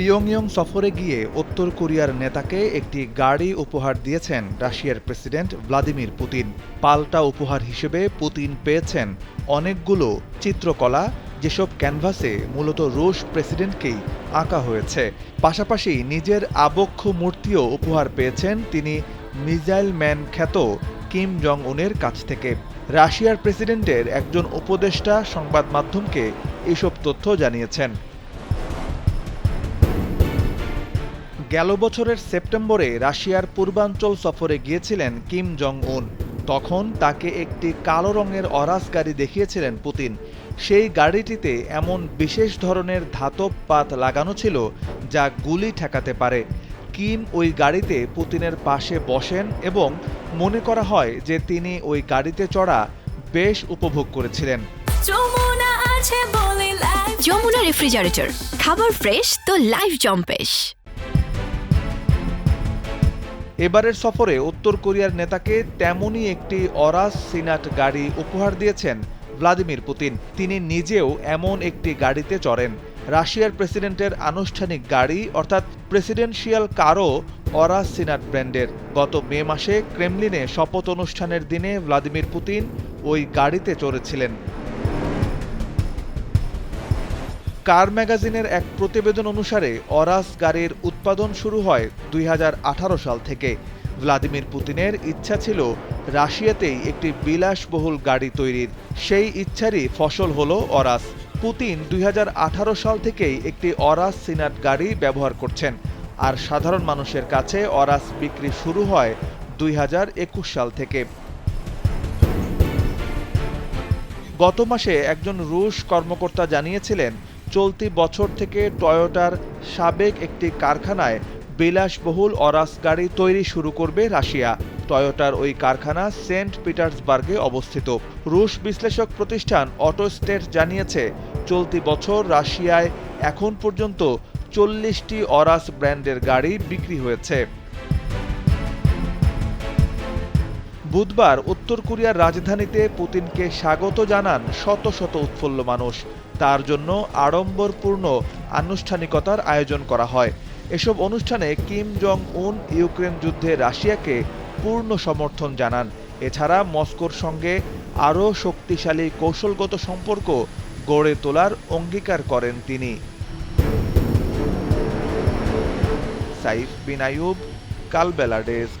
পিয়ংইয়ং সফরে গিয়ে উত্তর কোরিয়ার নেতাকে একটি গাড়ি উপহার দিয়েছেন রাশিয়ার প্রেসিডেন্ট ভ্লাদিমির পুতিন। পাল্টা উপহার হিসেবে পুতিন পেয়েছেন অনেকগুলো চিত্রকলা, যেসব ক্যানভাসে মূলত রুশ প্রেসিডেন্টকেই আঁকা হয়েছে। পাশাপাশি নিজের আবক্ষ মূর্তিও উপহার পেয়েছেন তিনি মিজাইল ম্যান খ্যাত কিম জং উনের কাছ থেকে। রাশিয়ার প্রেসিডেন্টের একজন উপদেষ্টা সংবাদ মাধ্যমকে এসব তথ্য জানিয়েছেন। গেল বছরের সেপ্টেম্বরে রাশিয়ার পূর্বাঞ্চল সফরে গিয়েছিলেন কিম জং উন তখন তাকে একটি কালো রঙের অরাস গাড়ি দেখিয়েছিলেন পুতিন। সেই গাড়িটিতে এমন বিশেষ ধরনের ধাতব পাত লাগানো ছিল যা গুলি ঠেকাতে পারে। কিম ওই গাড়িতে পুতিনের পাশে বসেন এবং মনে করা হয় যে তিনি ওই গাড়িতে চড়া বেশ উপভোগ করেছিলেন। যমুনা আছে বলে লাইফ যমুনা রেফ্রিজারেটর খাবার ফ্রেশ তো লাইফ জম্পেশ এবারের সফরে উত্তর কোরিয়ার নেতাকে তেমনই একটি অরাস সিনাট গাড়ি উপহার দিয়েছেন ভ্লাদিমির পুতিন। তিনি নিজেও এমন একটি গাড়িতে চড়েন। রাশিয়ার প্রেসিডেন্টের আনুষ্ঠানিক গাড়ি অর্থাৎ প্রেসিডেন্সিয়াল কারও অরাস সিনাট ব্র্যান্ডের। গত মে মাসে ক্রেমলিনে শপথ অনুষ্ঠানের দিনে ভ্লাদিমির পুতিন ওই গাড়িতে চড়েছিলেন। কার ম্যাগাজিনের এক প্রতিবেদন অনুসারে অরাস গাড়ির উৎপাদন শুরু হয় দুই হাজার আঠারো সাল থেকে। ভ্লাদিমির পুতিনের ইচ্ছা ছিল রাশিয়াতেই একটি বিলাসবহুল গাড়ি তৈরির। সেই ইচ্ছারই ফসল হলো অরাস। পুতিন দুই হাজার আঠারো সাল থেকেই একটি অরাস সিনাট গাড়ি ব্যবহার করছেন। আর সাধারণ মানুষের কাছে অরাস বিক্রি শুরু হয় দুই হাজার একুশ সাল থেকে। গত মাসে একজন রুশ কর্মকর্তা জানিয়েছিলেন চলতি বছর থেকে টয়োটার সাবেক একটি কারখানায় বিলাসবহুল অরাস গাড়ি তৈরি শুরু করবে রাশিয়া। টয়োটার ওই কারখানা সেন্ট পিটার্সবার্গে অবস্থিত। রুশ বিশ্লেষক প্রতিষ্ঠান অটোস্টেট জানিয়েছে, চলতি বছর রাশিয়ায় এখন পর্যন্ত চল্লিশটি অরাস ব্র্যান্ডের গাড়ি বিক্রি হয়েছে। বুধবার উত্তর কোরিয়ার রাজধানীতে পুতিনকে স্বাগত জানান শত শত উৎফুল্ল মানুষ। তার জন্য আড়ম্বরপূর্ণ আনুষ্ঠানিকতার আয়োজন করা হয়। এসব অনুষ্ঠানে কিম জং উন ইউক্রেন যুদ্ধে রাশিয়াকে পূর্ণ সমর্থন জানান। এছাড়া মস্কোর সঙ্গে আরও শক্তিশালী কৌশলগত সম্পর্ক গড়ে তোলার অঙ্গীকার করেন তিনি। সাইফ বিন আইয়ুব, কালবেলা ডেস্ক।